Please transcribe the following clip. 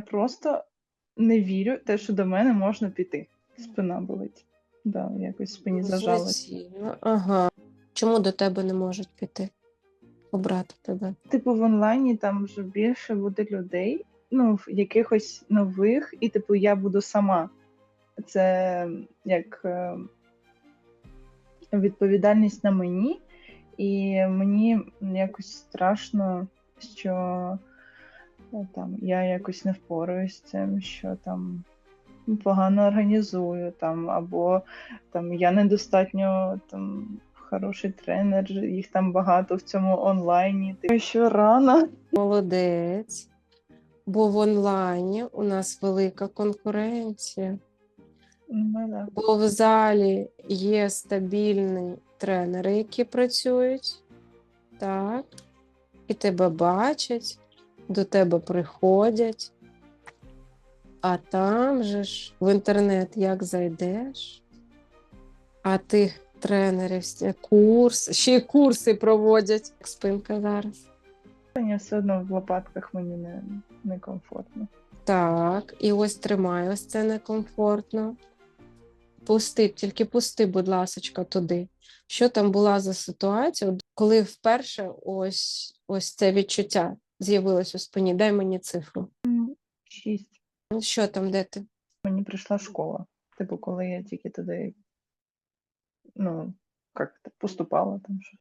Просто не вірю те, що до мене можна піти. Спина болить. Да, якось спині зажалось. Ага. Чому до тебе не можуть піти? Обрати тебе. Типу, в онлайні там вже більше буде людей, ну, в якихось нових, і типу я буду сама. Це як е, відповідальність на мені, і мені якось страшно, що е, там я якось не впораюсь з цим, що там погано організую, там, або там я недостатньо там. Хороший тренер, їх там багато в цьому онлайні. Типу, що рано. Молодець. Бо в онлайні у нас велика конкуренція. Ну, да. Бо в залі є стабільні тренери, які працюють, так, і тебе бачать, до тебе приходять. А там же ж в інтернет як зайдеш, а тих тренерів курс, ще й курси проводять. як Спинка зараз. Мені все одно в лопатках мені не, не комфортно. Так, і ось тримай, ось це некомфортно. Пусти, тільки пусти, будь ласочка, туди. Що там була за ситуація, коли вперше ось, ось це відчуття з'явилось у спині? Дай мені цифру. Шість. Що там, де ти? Мені прийшла школа. Типу, коли я тільки туди, ну, як поступала там. Що.